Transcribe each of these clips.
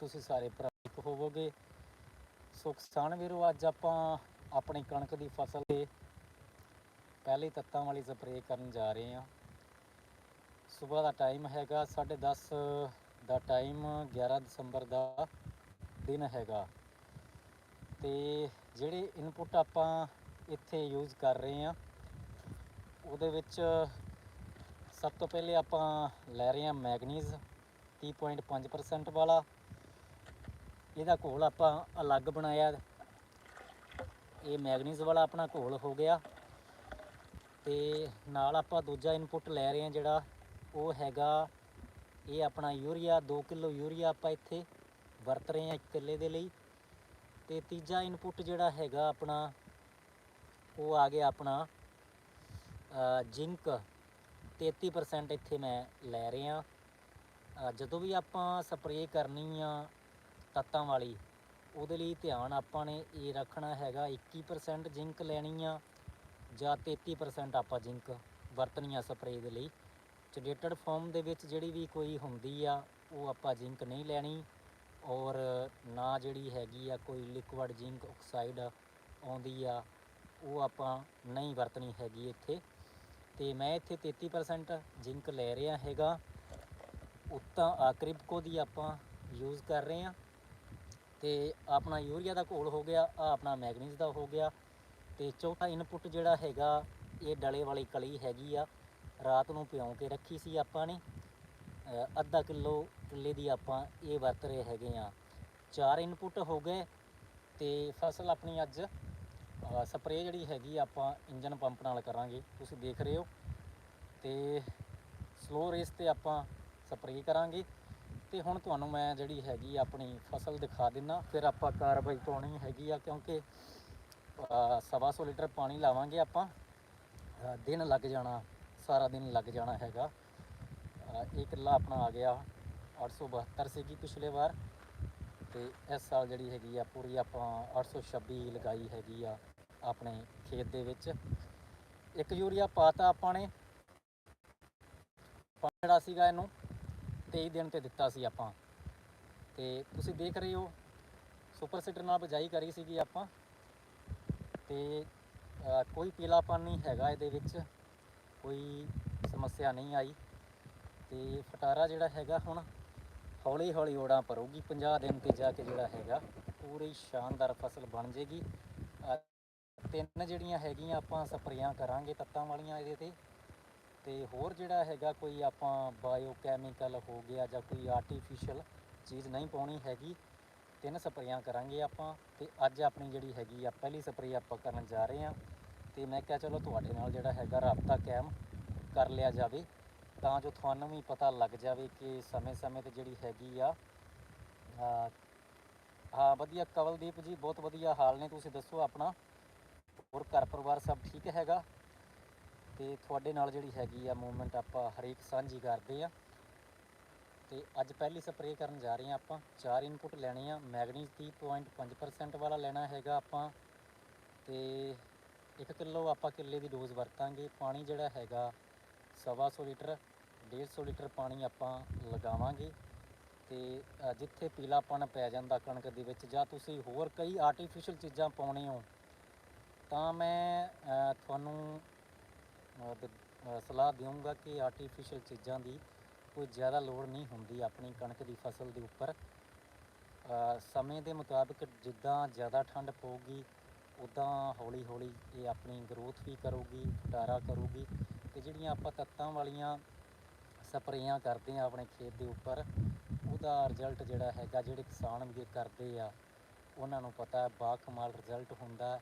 ਤੁਸੀਂ ਸਾਰੇ ਪ੍ਰਾਪਤ ਹੋਵੋਗੇ। ਸੋ ਕਿਸਾਨ ਵੀਰੋ, ਅੱਜ ਆਪਾਂ ਆਪਣੀ ਕਣਕ ਦੀ ਫਸਲ ਦੇ ਪਹਿਲੇ ਤੱਤਾਂ ਵਾਲੀ ਸਪਰੇਅ ਕਰਨ ਜਾ ਰਹੇ ਹਾਂ। ਸਵੇਰ ਦਾ ਟਾਈਮ ਹੈਗਾ 10:30 ਦਾ ਟਾਈਮ 11 ਦਸੰਬਰ ਦਾ ਦਿਨ ਹੈਗਾ। ਤੇ ਜਿਹੜੇ ਇਨਪੁਟ ਆਪਾਂ ਇੱਥੇ ਯੂਜ਼ ਕਰ ਰਹੇ ਹਾਂ, ਉਹਦੇ ਵਿੱਚ ਸਭ ਤੋਂ ਪਹਿਲੇ ਆਪਾਂ ਲੈ ਰਹੇ ਹਾਂ ਮੈਗਨੀਜ਼ 30.5% ਵਾਲਾ। ਇਹਦਾ ਘੋਲ ਆਪਾਂ ਅਲੱਗ ਬਣਾਇਆ। ਇਹ ਮੈਗਨੀਜ਼ ਵਾਲਾ ਆਪਣਾ ਘੋਲ ਹੋ ਗਿਆ। ਤੇ ਨਾਲ ਆਪਾਂ ਦੂਜਾ ਇਨਪੁਟ ਲੈ ਰਹੇ ਹਾਂ ਜਿਹੜਾ ਉਹ ਹੈਗਾ, ਇਹ ਆਪਣਾ ਯੂਰੀਆ 2 ਕਿਲੋ ਯੂਰੀਆ ਆਪਾਂ ਇੱਥੇ ਵਰਤ ਰਹੇ ਹਾਂ ਇੱਕ ਕਿੱਲੇ ਦੇ ਲਈ। ਤੇ ਤੀਜਾ ਇਨਪੁਟ ਜਿਹੜਾ ਹੈਗਾ ਆਪਣਾ, ਉਹ ਆ ਗਿਆ ਆਪਣਾ ਜਿੰਕ 33% ਇੱਥੇ ਮੈਂ ਲੈ ਰਿਹਾ। ਜਦੋਂ ਵੀ ਆਪਾਂ ਸਪਰੇਅ ਕਰਨੀ ਆ ਤੱਤਾਂ ਵਾਲੀ। ਉਹਦੇ ਲਈ ਧਿਆਨ ਆਪਾਂ ਨੇ ਇਹ ਰੱਖਣਾ ਹੈਗਾ 21% ਜਿੰਕ ਲੈਣੀ ਆ ਜਾਂ 33% ਆਪਾਂ ਜਿੰਕ ਵਰਤਣੀ ਆ ਸਪਰੇਅ ਦੇ ਲਈ। ਚਡੇਟਡ ਫਾਰਮ ਦੇ ਵਿੱਚ ਜਿਹੜੀ ਵੀ ਕੋਈ ਹੁੰਦੀ ਆ, ਉਹ ਆਪਾਂ ਜਿੰਕ ਨਹੀਂ ਲੈਣੀ ਔਰ ਨਾ ਜਿਹੜੀ ਹੈਗੀ ਆ ਕੋਈ ਲਿਕੁਇਡ ਜਿੰਕ ਆਕਸਾਈਡ ਆਉਂਦੀ ਆ, ਉਹ ਆਪਾਂ ਨਹੀਂ ਵਰਤਣੀ ਹੈਗੀ ਇੱਥੇ। ਤੇ ਮੈਂ ਇੱਥੇ 33% ਜਿੰਕ ਲੈ ਰਿਹਾ ਹੈਗਾ। ਉੱਤਾਂ ਆਕ੍ਰਿਪਕੋ ਦੀ ਆਪਾਂ ਯੂਜ਼ ਕਰ ਰਹੇ ਹਾਂ। ਤੇ ਆਪਣਾ ਯੂਰੀਆ ਦਾ ਘੋਲ ਹੋ ਗਿਆ ਆ ਆਪਣਾ ਮੈਗਨੀਜ਼ ਦਾ ਹੋ ਗਿਆ ਤੇ ਚੌਥਾ ਇਨਪੁਟ ਜਿਹੜਾ ਹੈਗਾ, ਇਹ ਡਲੇ ਵਾਲੀ ਕਲੀ ਹੈਗੀ ਆ, ਰਾਤ ਨੂੰ ਭਿਉਂ ਕੇ ਰੱਖੀ ਸੀ ਆਪਾਂ ਨੇ। ਅੱਧਾ ਕਿਲੋ ਕਿੱਲੇ ਦੀ ਆਪਾਂ ਇਹ ਵਰਤ ਰਹੇ ਹੈਗੇ ਆ। ਚਾਰ ਇਨਪੁਟ ਹੋ ਗਏ ਤੇ ਫਸਲ ਆਪਣੀ ਅੱਜ ਸਪਰੇਅ ਜਿਹੜੀ ਹੈਗੀ ਆ ਆਪਾਂ ਇੰਜਨ ਪੰਪ ਨਾਲ ਕਰਾਂਗੇ, ਤੁਸੀਂ ਦੇਖ ਰਹੇ ਹੋ। ਤੇ ਸਲੋ ਰੇਸ ਤੇ ਆਪਾਂ ਸਪਰੇਅ ਕਰਾਂਗੇ। ਤੇ ਹੁਣ ਤੁਹਾਨੂੰ ਮੈਂ ਜਿਹੜੀ ਹੈਗੀ ਆ ਆਪਣੀ ਫਸਲ ਦਿਖਾ ਦਿੰਨਾ। ਫਿਰ ਆਪਾਂ ਕਾਰਵਾਈ ਪਾਉਣੀ ਹੈਗੀ ਆ ਕਿਉਂਕਿ ਅ, ਸਵਾ ਸੌ ਲੀਟਰ ਪਾਣੀ ਲਾਵਾਂਗੇ ਆਪਾਂ। ਦਿਨ ਲੱਗ ਜਾਣਾ ਸਾਰਾ ਦਿਨ ਲੱਗ ਜਾਣਾ ਹੈਗਾ। ਇਹ ਕਿੱਲਾ ਆਪਣਾ ਆ ਗਿਆ 872 ਸੀਗੀ ਪਿਛਲੇ ਵਾਰ। ਤੇ ਇਸ ਸਾਲ ਜਿਹੜੀ ਹੈਗੀ ਆ ਪੂਰੀ ਆਪਾਂ 826 ਲਗਾਈ ਹੈਗੀ ਆ ਆਪਣੇ ਖੇਤ ਦੇ ਵਿੱਚ। ਇੱਕ ਯੂਰੀਆ ਪਾਤਾ ਆਪਾਂ ਨੇ। ਪਾਣੀ ਜਿਹੜਾ ਸੀਗਾ ਇਹਨੂੰ 23 ਦਿਨ ਤੇ ਦਿੱਤਾ ਸੀ ਆਪਾਂ। ਤੇ ਤੁਸੀਂ ਦੇਖ ਰਹੇ ਹੋ, ਸੁਪਰ ਸੀਡਰ ਨਾਲ ਬਜਾਈ ਕਰੀ ਸੀਗੀ ਆਪਾਂ। ਤੇ ਕੋਈ ਪੀਲਾਪਨ ਨਹੀਂ ਹੈਗਾ ਇਹਦੇ ਵਿੱਚ, ਕੋਈ ਸਮੱਸਿਆ ਨਹੀਂ ਆਈ। ਤੇ ਫਟਾਰਾ ਜਿਹੜਾ ਹੈਗਾ ਹੁਣ ਹੌਲੀ ਹੌਲੀ ਓੜਾਂ ਭਰੂਗੀ 50 ਦਿਨ ਤੇ ਜਾ ਕੇ ਜਿਹੜਾ ਹੈਗਾ, ਪੂਰੀ ਸ਼ਾਨਦਾਰ ਫਸਲ ਬਣ ਜੇਗੀ। ਤਿੰਨ ਜਿਹੜੀਆਂ ਹੈਗੀਆਂ ਆਪਾਂ ਸਪਰੇਆਂ ਕਰਾਂਗੇ ਤੱਤਾਂ ਵਾਲੀਆਂ ਇਹਦੇ ਤੇ। ਤੇ ਹੋਰ ਜਿਹੜਾ ਹੈਗਾ ਕੋਈ ਆਪਾਂ ਬਾਇਓ ਕੈਮੀਕਲ ਹੋ ਗਿਆ ਜਾਂ ਕੋਈ ਆਰਟੀਫੀਸ਼ੀਅਲ ਚੀਜ਼ ਨਹੀਂ ਪਾਉਣੀ ਹੈਗੀ, ਤਿੰਨ ਸਪਰੇਆਂ ਕਰਾਂਗੇ ਆਪਾਂ ਤੇ ਅੱਜ ਆਪਣੀ ਜਿਹੜੀ ਹੈਗੀ ਆ, ਪਹਿਲੀ ਸਪਰੇਅ ਆਪਾਂ ਕਰਨ ਜਾ ਰਹੇ ਹਾਂ ਤੇ ਮੈਂ ਕਿਹਾ ਚਲੋ ਤੁਹਾਡੇ ਨਾਲ ਜਿਹੜਾ ਹੈਗਾ ਰਾਬਤਾ ਕਾਇਮ ਕਰ ਲਿਆ ਜਾਵੇ ਤਾਂ ਜੋ ਤੁਹਾਨੂੰ ਵੀ ਪਤਾ ਲੱਗ ਜਾਵੇ ਕਿ ਸਮੇਂ-ਸਮੇਂ ਤੇ ਜਿਹੜੀ ਹੈਗੀ ਆ ਆ, ਹਾਂ, ਵਧੀਆ ਕਵਲਦੀਪ ਜੀ, ਬਹੁਤ ਵਧੀਆ ਹਾਲ ਨੇ, ਤੁਸੀਂ ਦੱਸੋ ਆਪਣਾ। ਹੋਰ ਘਰ ਪਰਿਵਾਰ ਸਭ ਠੀਕ ਹੈਗਾ? ਤੇ ਤੁਹਾਡੇ ਨਾਲ ਜਿਹੜੀ ਹੈਗੀ ਆ ਮੂਵਮੈਂਟ ਆਪਾਂ ਹਰੇਕ ਸਾਂਝੀ ਕਰਦੇ ਆ। ਤੇ ਅੱਜ ਪਹਿਲੀ ਸਪਰੇਅ ਕਰਨ ਜਾ ਰਹੇ ਆ ਆਪਾਂ। ਚਾਰ ਇਨਪੁਟ ਲੈਣੇ ਆ। ਮੈਗਨੀਜ਼ 30.5% ਵਾਲਾ ਲੈਣਾ ਹੈਗਾ ਆਪਾਂ। ਤੇ 1 ਕਿਲੋ ਆਪਾਂ ਕਿੱਲੇ ਦੀ ਡੋਜ਼ ਵਰਤਾਂਗੇ। ਪਾਣੀ ਜਿਹੜਾ ਹੈਗਾ ਸਵਾ ਸੌ ਲੀਟਰ 150 ਲੀਟਰ ਪਾਣੀ ਆਪਾਂ ਲਗਾਵਾਂਗੇ। ਤੇ ਜਿੱਥੇ ਪੀਲਾਪਣ ਪੈ ਜਾਂਦਾ ਕਣਕ ਦੇ ਵਿੱਚ ਜਾਂ ਤੁਸੀਂ ਹੋਰ ਕਈ ਆਰਟੀਫੀਸ਼ੀਅਲ ਚੀਜ਼ਾਂ ਪਾਉਣੇ ਹੋ, ਤਾਂ ਮੈਂ ਤੁਹਾਨੂੰ ਦ- ਅ, ਸਲਾਹ ਦੇਵਾਂਗਾ ਕਿ ਆਰਟੀਫੀਸ਼ੀਅਲ ਚੀਜ਼ਾਂ ਦੀ ਕੋਈ ਜ਼ਿਆਦਾ ਲੋੜ ਨਹੀਂ ਹੁੰਦੀ ਆਪਣੀ ਕਣਕ ਦੀ ਫਸਲ ਦੇ ਉੱਪਰ। ਅ, ਸਮੇਂ ਦੇ ਮੁਤਾਬਕ ਜਿੱਦਾਂ ਜ਼ਿਆਦਾ ਠੰਡ ਪਊਗੀ ਉਦਾਂ ਹੌਲੀ ਹੌਲੀ ਇਹ ਆਪਣੀ ਗਰੋਥ ਵੀ ਕਰੂਗੀ ਫਟਾਰਾ ਕਰੂਗੀ ਤੇ ਜਿਹੜੀਆਂ ਆਪਾਂ ਤੱਤਾਂ ਵਾਲੀਆਂ ਸਪਰੇਆਂ ਕਰਦੇ ਆ ਆਪਣੇ ਖੇਤ ਦੇ ਉੱਪਰ ਉਹਦਾ ਰਿਜ਼ਲਟ ਜਿਹੜਾ ਹੈਗਾ ਜਿਹੜੇ ਕਿਸਾਨ ਵੀ ਇਹ ਕਰਦੇ ਆ ਉਹਨਾਂ ਨੂੰ ਪਤਾ ਹੈ ਬਾ ਰਿਜ਼ਲਟ ਹੁੰਦਾ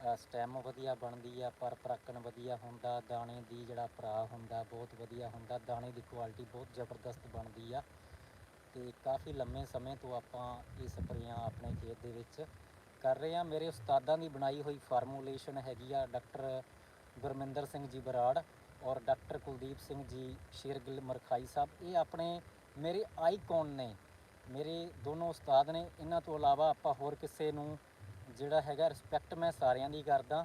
ਸਟੈਮ ਵਧੀਆ ਬਣਦੀ ਆ, ਪਰ ਪਰਾਕਣ ਵਧੀਆ ਹੁੰਦਾ, ਦਾਣੇ ਦੀ ਜਿਹੜਾ ਭਰਾ ਹੁੰਦਾ, ਬਹੁਤ ਵਧੀਆ ਹੁੰਦਾ। ਦਾਣੇ ਦੀ ਕੁਆਲਿਟੀ ਬਹੁਤ ਜ਼ਬਰਦਸਤ ਬਣਦੀ ਆ ਤੇ ਕਾਫੀ ਲੰਮੇ ਸਮੇਂ ਤੋਂ ਆਪਾਂ ਇਹ ਸਪਰੇਆਂ ਆਪਣੇ ਖੇਤ ਦੇ ਵਿੱਚ ਕਰ ਰਹੇ ਆ। ਮੇਰੇ ਉਸਤਾਦਾਂ ਦੀ ਬਣਾਈ ਹੋਈ ਫਾਰਮੂਲੇਸ਼ਨ ਹੈਗੀ ਆ ਡਾਕਟਰ ਗੁਰਮਿੰਦਰ ਸਿੰਘ ਜੀ ਬਰਾੜ ਔਰ ਡਾਕਟਰ ਕੁਲਦੀਪ ਸਿੰਘ ਜੀ ਸ਼ੇਰਗਿੱਲ ਮਰਖਾਈ ਸਾਹਿਬ। ਇਹ ਆਪਣੇ ਮੇਰੇ ਆਈਕਨ ਨੇ, ਮੇਰੇ ਦੋਨੋਂ ਉਸਤਾਦ ਨੇ। ਇਹਨਾਂ ਤੋਂ ਇਲਾਵਾ ਆਪਾਂ ਹੋਰ ਕਿਸੇ ਨੂੰ ਜਿਹੜਾ ਹੈਗਾ ਰਿਸਪੈਕਟ ਮੈਂ ਸਾਰਿਆਂ ਦੀ ਕਰਦਾ।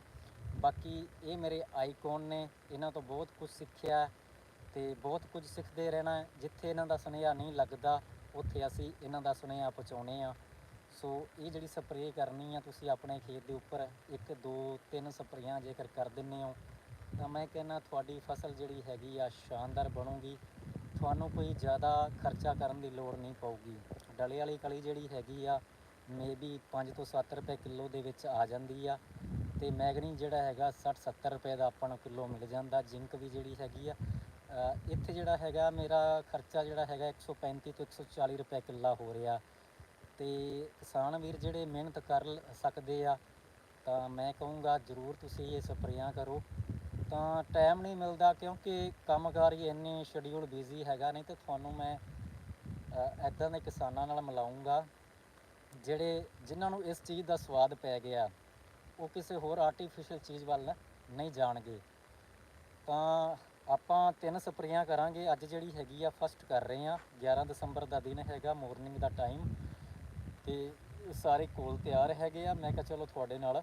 ਬਾਕੀ ਇਹ ਮੇਰੇ ਆਈਕਨ ਨੇ, ਇਹਨਾਂ ਤੋਂ ਬਹੁਤ ਕੁਝ ਸਿੱਖਿਆ ਤੇ ਬਹੁਤ ਕੁਝ ਸਿੱਖਦੇ ਰਹਿਣਾ ਜਿੱਥੇ ਇਹਨਾਂ ਦਾ ਸੁਨੇਹਾ ਨਹੀਂ ਲੱਗਦਾ, ਉੱਥੇ ਅਸੀਂ ਇਹਨਾਂ ਦਾ ਸੁਨੇਹਾ ਪਹੁੰਚਾਉਨੇ ਆ। ਸੋ ਇਹ ਜਿਹੜੀ ਸਪਰੇਅ ਕਰਨੀ ਆ, ਤੁਸੀਂ ਆਪਣੇ ਖੇਤ ਦੇ ਉੱਪਰ ਇੱਕ, ਦੋ, ਤਿੰਨ ਸਪਰੇਆਂ ਜੇਕਰ ਕਰ ਦਿੰਦੇ ਹੋ, ਤਾਂ ਮੈਂ ਕਹਿੰਦਾ ਤੁਹਾਡੀ ਫਸਲ ਜਿਹੜੀ ਹੈਗੀ ਆ, ਸ਼ਾਨਦਾਰ ਬਣੂਗੀ। ਤੁਹਾਨੂੰ ਕੋਈ ਜ਼ਿਆਦਾ ਖਰਚਾ ਕਰਨ ਦੀ ਲੋੜ ਨਹੀਂ ਪਊਗੀ। ਡਲੇ ਵਾਲੀ ਕਲੀ ਜਿਹੜੀ ਹੈਗੀ ਆ ਮੇਬੀ 5 ਤੋਂ 7 ਰੁਪਏ ਕਿਲੋ ਦੇ ਵਿੱਚ ਆ ਜਾਂਦੀ ਆ। ਤੇ ਮੈਗਨੀ ਜਿਹੜਾ ਹੈਗਾ 60 70 ਰੁਪਏ ਦਾ ਆਪਾਂ ਨੂੰ ਕਿਲੋ ਮਿਲ ਜਾਂਦਾ। ਜ਼ਿੰਕ ਵੀ ਜਿਹੜੀ ਹੈਗੀ ਆ ਇੱਥੇ ਜਿਹੜਾ ਹੈਗਾ ਮੇਰਾ ਖਰਚਾ ਜਿਹੜਾ ਹੈਗਾ 135 ਤੋਂ 140 ਰੁਪਏ ਕਿੱਲਾ ਹੋ ਰਿਹਾ। ਤੇ ਕਿਸਾਨ ਵੀਰ ਜਿਹੜੇ ਮਿਹਨਤ ਕਰ ਸਕਦੇ ਆ, ਤਾਂ ਮੈਂ ਕਹੂੰਗਾ ਜ਼ਰੂਰ ਤੁਸੀਂ ਇਹ ਸਪਰੇਆਂ ਕਰੋ। ਤਾਂ ਟਾਈਮ ਨਹੀਂ ਮਿਲਦਾ ਕਿਉਂਕਿ ਕੰਮਕਾਰ ਹੀ ਇੰਨੇ ਸ਼ਡਿਊਲ ਬਿਜ਼ੀ ਹੈਗਾ ਨਹੀਂ ਤੇ ਤੁਹਾਨੂੰ ਮੈਂ ਐਦਾਂ ਦੇ ਕਿਸਾਨਾਂ ਨਾਲ ਮਿਲਾਉਂਗਾ ਜਿਹੜੇ ਜਿਨ੍ਹਾਂ ਨੂੰ ਇਸ ਚੀਜ਼ ਦਾ ਸਵਾਦ ਪੈ ਗਿਆ, ਉਹ ਕਿਸੇ ਹੋਰ ਆਰਟੀਫੀਸ਼ੀਅਲ ਚੀਜ਼ ਵੱਲ ਨਹੀਂ ਜਾਣਗੇ। ਤਾਂ ਆਪਾਂ ਤਿੰਨ ਸਪਰੇਆਂ ਕਰਾਂਗੇ। ਅੱਜ ਜਿਹੜੀ ਹੈਗੀ ਆ ਫਸਟ ਕਰ ਰਹੇ ਆ 11 ਦਸੰਬਰ ਦਾ ਦਿਨ ਹੈਗਾ ਮਾਰਨਿੰਗ ਦਾ ਟਾਈਮ ਤੇ ਸਾਰੇ ਕੋਲ ਤਿਆਰ ਹੈਗੇ ਆ। ਮੈਂ ਕਿਹਾ ਚਲੋ ਤੁਹਾਡੇ ਨਾਲ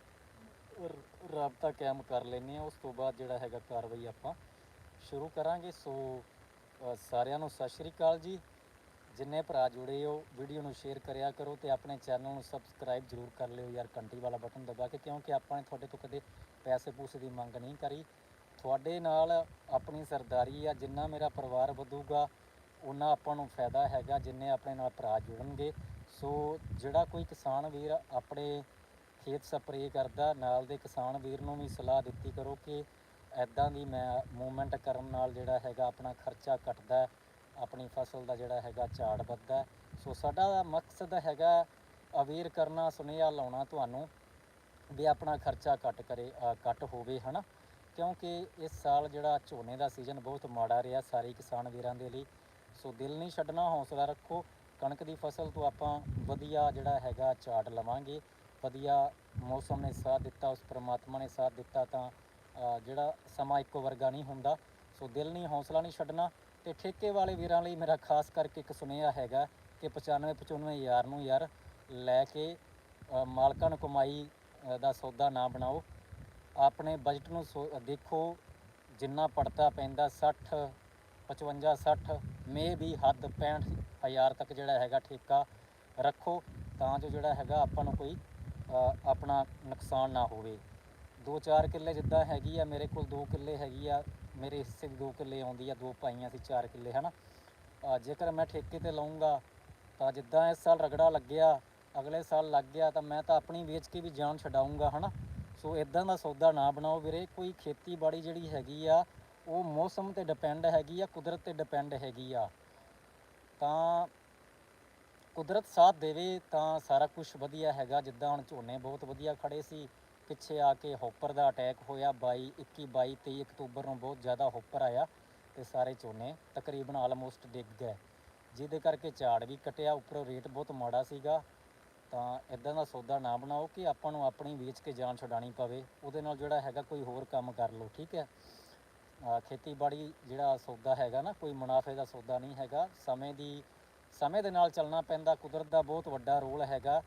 ਰ- ਰਾਬਤਾ ਕਾਇਮ ਕਰ ਲੈਂਦੇ ਆ ਉਸ ਤੋਂ ਬਾਅਦ ਜਿਹੜਾ ਹੈਗਾ ਕਾਰਵਾਈ ਆਪਾਂ ਸ਼ੁਰੂ ਕਰਾਂਗੇ। ਸੋ ਸਾਰਿਆਂ ਨੂੰ ਸਤਿ ਸ਼੍ਰੀ ਅਕਾਲ ਜੀ। ਜਿੰਨੇ ਭਰਾ ਜੁੜੇ ਹੋ ਵੀਡੀਓ ਨੂੰ ਸ਼ੇਅਰ ਕਰਿਆ ਕਰੋ ਤੇ ਆਪਣੇ ਚੈਨਲ ਨੂੰ ਸਬਸਕ੍ਰਾਈਬ ਜ਼ਰੂਰ ਕਰ ਲਿਓ ਯਾਰ, ਘੰਟੀ ਵਾਲਾ ਬਟਨ ਦਬਾ ਕੇ, ਕਿਉਂਕਿ ਆਪਾਂ ਨੇ ਤੁਹਾਡੇ ਤੋਂ ਕਦੇ ਪੈਸੇ ਪੂਸੇ ਦੀ ਮੰਗ ਨਹੀਂ ਕਰੀ। ਤੁਹਾਡੇ ਨਾਲ ਆਪਣੀ ਸਰਦਾਰੀ ਆ, ਜਿੰਨਾ ਮੇਰਾ ਪਰਿਵਾਰ ਵਧੂਗਾ ਉਹਨਾਂ ਆਪਾਂ ਨੂੰ ਫਾਇਦਾ ਹੈਗਾ, ਜਿੰਨੇ ਆਪਣੇ ਨਾਲ ਭਰਾ ਜੁੜਨਗੇ। ਸੋ ਜਿਹੜਾ ਕੋਈ ਕਿਸਾਨ ਵੀਰ ਆਪਣੇ ਖੇਤ ਸਪਰੇਅ ਕਰਦਾ, ਨਾਲ ਦੇ ਕਿਸਾਨ ਵੀਰ ਨੂੰ ਵੀ ਸਲਾਹ ਦਿੱਤੀ ਕਰੋ ਕਿ ਐਦਾਂ ਦੀ ਮੈਂ ਮੂਵਮੈਂਟ ਕਰਨ ਨਾਲ ਜਿਹੜਾ ਹੈਗਾ ਆਪਣਾ ਖਰਚਾ ਘਟਦਾ ਆਪਣੀ ਫਸਲ ਦਾ ਜਿਹੜਾ ਹੈਗਾ ਝਾੜ ਵੱਧਦਾ ਸੋ ਸਾਡਾ ਮਕਸਦ ਹੈਗਾ ਅਵੇਅਰ ਕਰਨਾ, ਸੁਨੇਹਾ ਲਾਉਣਾ ਤੁਹਾਨੂੰ ਵੀ ਆਪਣਾ ਖਰਚਾ ਘੱਟ ਕਰੇ ਘੱਟ ਹੋਵੇ, ਹਨਾ? ਕਿਉਂਕਿ ਇਸ ਸਾਲ ਜਿਹੜਾ ਝੋਨੇ ਦਾ ਸੀਜ਼ਨ ਬਹੁਤ ਮਾੜਾ ਰਿਹਾ ਸਾਰੇ ਕਿਸਾਨ ਵੀਰਾਂ ਦੇ ਲਈ। ਸੋ ਦਿਲ ਨਹੀਂ ਛੱਡਣਾ, ਹੌਸਲਾ ਰੱਖੋ। ਕਣਕ ਦੀ ਫਸਲ ਤੋਂ ਆਪਾਂ ਵਧੀਆ ਜਿਹੜਾ ਹੈਗਾ ਝਾੜ ਲਵਾਂਗੇ। ਵਧੀਆ ਮੌਸਮ ਨੇ ਸਾਥ ਦਿੱਤਾ, ਉਸ ਪ੍ਰਮਾਤਮਾ ਨੇ ਸਾਥ ਦਿੱਤਾ ਤਾਂ ਜਿਹੜਾ ਸਮਾਂ ਇੱਕੋ ਵਰਗਾ ਨਹੀਂ ਹੁੰਦਾ। ਸੋ ਦਿਲ ਨਹੀਂ, ਹੌਸਲਾ ਨਹੀਂ ਛੱਡਣਾ। ਤੇ ਠੇਕੇ ਵਾਲੇ ਵੀਰਾਂ ਲਈ ਮੇਰਾ ਖਾਸ ਕਰਕੇ ਇੱਕ ਸੁਨੇਹਾ ਹੈਗਾ ਕਿ 95 95 ਹਜ਼ਾਰ ਨੂੰ ਯਾਰ ਲੈ ਕੇ ਮਾਲਕਾਂ ਨੂੰ ਕਮਾਈ ਦਾ ਸੌਦਾ ਨਾ ਬਣਾਓ। ਆਪਣੇ ਬਜਟ ਨੂੰ ਸੋ- ਦੇਖੋ, ਜਿੰਨਾ ਪੜਤਾ ਪੈਂਦਾ 60 55 60 ਮੇ ਵੀ ਹੱਦ 65 ਹਜ਼ਾਰ ਤੱਕ ਜਿਹੜਾ ਹੈਗਾ ਠੇਕਾ ਰੱਖੋ, ਤਾਂ ਜੋ ਜਿਹੜਾ ਹੈਗਾ ਆਪਾਂ ਨੂੰ ਕੋਈ ਆਪਣਾ ਨੁਕਸਾਨ ਨਾ ਹੋਵੇ। ਦੋ ਚਾਰ ਕਿੱਲੇ ਜਿੱਦਾਂ ਹੈਗੀ ਆ, ਮੇਰੇ ਕੋਲ ਦੋ ਕਿੱਲੇ ਹੈਗੀ ਆ ਮੇਰੇ ਹਿੱਸੇ ਦੀ ਦੋ ਕਿੱਲੇ ਆਉਂਦੀ ਆ ਦੋ ਪਾਈਆਂ ਸੀ ਚਾਰ ਕਿੱਲੇ ਹਨਾ? ਅ, ਜੇਕਰ ਮੈਂ ਠੇਕੇ ਤੇ ਲਵਾਂਗਾ ਤਾਂ ਜਿੱਦਾਂ ਇਸ ਸਾਲ ਰਗੜਾ ਲੱਗਿਆ ਅਗਲੇ ਸਾਲ ਲੱਗ ਗਿਆ ਤਾਂ ਮੈਂ ਤਾਂ ਆਪਣੀ ਵੇਚ ਕੇ ਵੀ ਜਾਨ ਛਡਾਊਂਗਾ ਹਨਾ? ਸੋ ਇਦਾਂ ਦਾ ਸੌਦਾ ਨਾ ਬਣਾਓ ਵੀਰੇ ਕੋਈ ਖੇਤੀਬਾੜੀ ਜਿਹੜੀ ਹੈਗੀ ਆ ਉਹ ਮੌਸਮ ਤੇ ਡਿਪੈਂਡ ਹੈਗੀ ਆ ਕੁਦਰਤ ਤੇ ਡਿਪੈਂਡ ਹੈਗੀ ਆ। ਤਾਂ ਕੁਦਰਤ ਸਾਥ ਦੇਵੇ ਤਾਂ ਸਾਰਾ ਕੁਝ ਵਧੀਆ ਹੈਗਾ ਜਿੱਦਾਂ ਹੁਣ ਝੋਨੇ ਬਹੁਤ ਵਧੀਆ ਖੜੇ ਸੀ ਪਿੱਛੇ ਆ ਕੇ ਹੋਪਰ ਦਾ ਅਟੈਕ ਹੋਇਆ। 22 21 22 23 ਅਕਤੂਬਰ ਨੂੰ ਬਹੁਤ ਜ਼ਿਆਦਾ ਹੋਪਰ ਆਇਆ ਤੇ ਸਾਰੇ ਝੋਨੇ ਤਕਰੀਬਨ ਆਲਮੋਸਟ ਡਿੱਗ ਗਏ। ਜਿਹਦੇ ਕਰਕੇ ਝਾੜ ਵੀ ਕਟਿਆ। ਉੱਪਰੋਂ ਰੇਟ ਬਹੁਤ ਮਾੜਾ ਸੀਗਾ। ਤਾਂ ਇਦਾਂ ਦਾ ਸੌਦਾ ਨਾ ਬਣਾਓ ਕਿ ਆਪਾਂ ਨੂੰ ਆਪਣੀ ਵੇਚ ਕੇ ਜਾਨ ਛਡਾਣੀ ਪਵੇ। ਉਹਦੇ ਨਾਲ ਜਿਹੜਾ ਹੈਗਾ ਕੋਈ ਹੋਰ ਕੰਮ ਕਰ ਲਓ, ਠੀਕ ਹੈ? ਖੇਤੀਬਾੜੀ ਜਿਹੜਾ ਸੌਦਾ ਹੈਗਾ ਨਾ, ਕੋਈ ਮੁਨਾਫੇ ਦਾ ਸੌਦਾ ਨਹੀਂ ਹੈਗਾ। ਸਮੇਂ ਦੀ, ਸਮੇਂ ਦੇ ਨਾਲ ਚੱਲਣਾ ਪੈਂਦਾ। ਕੁਦਰਤ ਦਾ ਬਹੁਤ ਵੱਡਾ ਰੋਲ ਹੈਗਾ।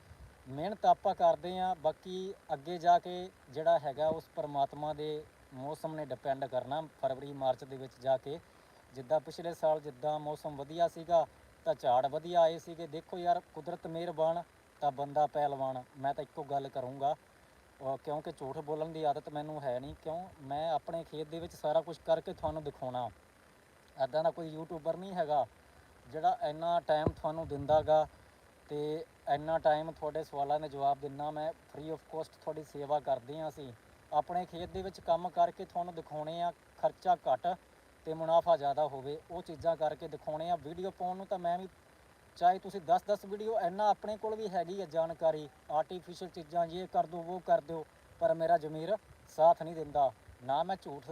ਮਿਹਨਤ ਆਪਾਂ ਕਰਦੇ ਆ ਬਾਕੀ ਅੱਗੇ ਜਾ ਕੇ ਜਿਹੜਾ ਹੈਗਾ ਉਸ ਪਰਮਾਤਮਾ ਦੇ ਮੌਸਮ ਨੇ ਡਿਪੈਂਡ ਕਰਨਾ, ਫਰਵਰੀ, ਮਾਰਚ ਦੇ ਵਿੱਚ ਜਾ ਕੇ। ਜਿੱਦਾਂ ਪਿਛਲੇ ਸਾਲ ਜਿੱਦਾਂ ਮੌਸਮ ਵਧੀਆ ਸੀਗਾ, ਤਾਂ ਝਾੜ ਵਧੀਆ ਆਏ ਸੀਗੇ। ਦੇਖੋ ਯਾਰ, ਕੁਦਰਤ ਮਿਹਰਬਾਨ, ਤਾਂ ਬੰਦਾ ਪਹਿਲਵਾਨ। ਮੈਂ ਤਾਂ ਇੱਕੋ ਗੱਲ ਕਰੂੰਗਾ ਕਿਉਂਕਿ ਝੂਠ ਬੋਲਣ ਦੀ ਆਦਤ ਮੈਨੂੰ ਹੈ ਨਹੀਂ। ਕਿਉਂ? ਮੈਂ ਆਪਣੇ ਖੇਤ ਦੇ ਵਿੱਚ ਸਾਰਾ ਕੁਝ ਕਰਕੇ ਤੁਹਾਨੂੰ ਦਿਖਾਉਣਾ। ਐਦਾਂ ਦਾ ਕੋਈ ਯੂਟਿਊਬਰ ਨਹੀਂ ਹੈਗਾ, ਜਿਹੜਾ ਇੰਨਾ ਟਾਈਮ ਤੁਹਾਨੂੰ ਦਿੰਦਾਗਾ। ਤੇ ਇੰਨਾ ਟਾਈਮ ਤੁਹਾਡੇ ਸਵਾਲਾਂ ਦੇ ਜਵਾਬ ਦਿੰਨਾ ਮੈਂ। ਫ੍ਰੀ ਆਫ ਕੋਸਟ ਤੁਹਾਡੀ ਸੇਵਾ ਕਰਦੇ ਹਾਂ ਅਸੀਂ। ਆਪਣੇ ਖੇਤ ਦੇ ਵਿੱਚ ਕੰਮ ਕਰਕੇ ਤੁਹਾਨੂੰ ਦਿਖਾਉਣੇ ਆ ਖਰਚਾ ਘੱਟ ਤੇ ਮੁਨਾਫਾ ਜ਼ਿਆਦਾ ਹੋਵੇ। ਉਹ ਚੀਜ਼ਾਂ ਕਰਕੇ ਦਿਖਾਉਣੇ ਆ। ਵੀਡੀਓ ਪਾਉਣ ਨੂੰ ਤਾਂ ਮੈਂ ਵੀ ਚਾਹੇ ਤੁਸੀਂ 10-10 ਵੀਡੀਓ ਇੰਨਾ ਆਪਣੇ ਕੋਲ ਵੀ ਹੈਗੀ ਹੈ ਜਾਣਕਾਰੀ। ਆਰਟੀਫੀਸ਼ੀਅਲ ਚੀਜ਼ਾਂ ਇਹ ਕਰ ਦਿਓ ਉਹ ਕਰ ਦਿਓ। ਪਰ ਮੇਰਾ ਜ਼ਮੀਰ ਸਾਥ ਨਹੀਂ ਦਿੰਦਾ। ਨਾ ਮੈਂ ਝੂਠ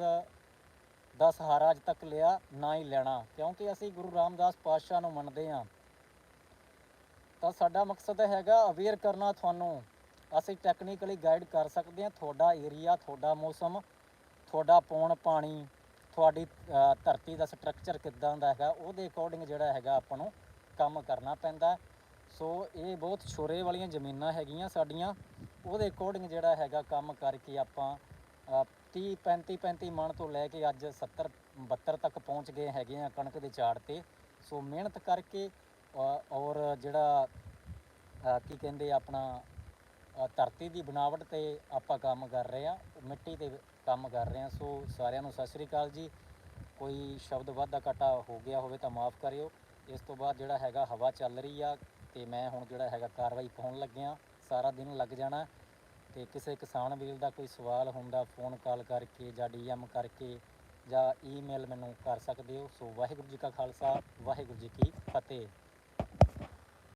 ਦਾ ਸਹਾਰਾ ਅੱਜ ਤੱਕ ਲਿਆ, ਨਾ ਹੀ ਲੈਣਾ। ਕਿਉਂਕਿ ਅਸੀਂ ਗੁਰੂ ਰਾਮਦਾਸ ਪਾਤਸ਼ਾਹ ਨੂੰ ਮੰਨਦੇ ਹਾਂ ਤਾਂ ਸਾਡਾ ਮਕਸਦ ਹੈਗਾ ਅਵੇਅਰ ਕਰਨਾ ਤੁਹਾਨੂੰ। ਅਸੀਂ ਟੈਕਨੀਕਲੀ ਗਾਈਡ ਕਰ ਸਕਦੇ ਹਾਂ ਤੁਹਾਡਾ ਏਰੀਆ ਤੁਹਾਡਾ ਮੌਸਮ ਤੁਹਾਡਾ ਪੌਣ ਪਾਣੀ ਤੁਹਾਡੀ ਧਰਤੀ ਦਾ ਸਟਰਕਚਰ ਕਿੱਦਾਂ ਦਾ ਹੈਗਾ ਉਹਦੇ ਅਕੋਰਡਿੰਗ ਜਿਹੜਾ ਹੈਗਾ ਆਪਾਂ ਨੂੰ ਕੰਮ ਕਰਨਾ ਪੈਂਦਾ। ਸੋ ਇਹ ਬਹੁਤ ਛੋਰੇ ਵਾਲੀਆਂ ਜ਼ਮੀਨਾਂ ਹੈਗੀਆਂ ਸਾਡੀਆਂ। ਉਹਦੇ ਅਕੋਰਡਿੰਗ ਜਿਹੜਾ ਹੈਗਾ ਕੰਮ ਕਰਕੇ ਆਪਾਂ ਅ, 30 35 35 ਮਣ ਤੋਂ ਲੈ ਕੇ ਅੱਜ 70 72 ਤੱਕ ਪਹੁੰਚ ਗਏ ਹੈਗੇ ਆ ਕਣਕ ਦੇ ਝਾੜ ਤੇ। ਸੋ ਮਿਹਨਤ ਕਰਕੇ ਔਰ ਜਿਹੜਾ ਕੀ ਕਹਿੰਦੇ ਆਪਣਾ ਧਰਤੀ ਦੀ ਬਣਾਵਟ ਤੇ ਆਪਾਂ ਕੰਮ ਕਰ ਰਹੇ ਆ ਮਿੱਟੀ ਤੇ ਕੰਮ ਕਰ ਰਹੇ ਆ ਸੋ ਸਾਰਿਆਂ ਨੂੰ ਸਤਿ ਸ੍ਰੀ ਅਕਾਲ ਜੀ। ਕੋਈ ਸ਼ਬਦ ਵਾਧਾ ਘਾਟਾ ਹੋ ਗਿਆ ਹੋਵੇ ਤਾਂ ਮਾਫ ਕਰਿਓ। ਇਸ ਤੋਂ ਬਾਅਦ ਜਿਹੜਾ ਹੈਗਾ ਹਵਾ ਚੱਲ ਰਹੀ ਆ ਤੇ ਮੈਂ ਹੁਣ ਜਿਹੜਾ ਹੈਗਾ ਕਾਰਵਾਈ ਪਾਉਣ ਲੱਗਿਆ। ਸਾਰਾ ਦਿਨ ਲੱਗ ਜਾਣਾ। ਤੇ ਕਿਸੇ ਕਿਸਾਨ ਵੀਰ ਦਾ ਕੋਈ ਸਵਾਲ ਹੁੰਦਾ, ਫੋਨ ਕਾਲ ਕਰਕੇ ਜਾਂ ਡੀਐਮ ਕਰਕੇ ਜਾਂ ਈਮੇਲ ਮੈਨੂੰ ਕਰ ਸਕਦੇ ਹੋ। ਸੋ ਵਾਹਿਗੁਰੂ ਜੀ ਕਾ ਖਾਲਸਾ, ਵਾਹਿਗੁਰੂ ਜੀ ਕੀ ਫਤਿਹ।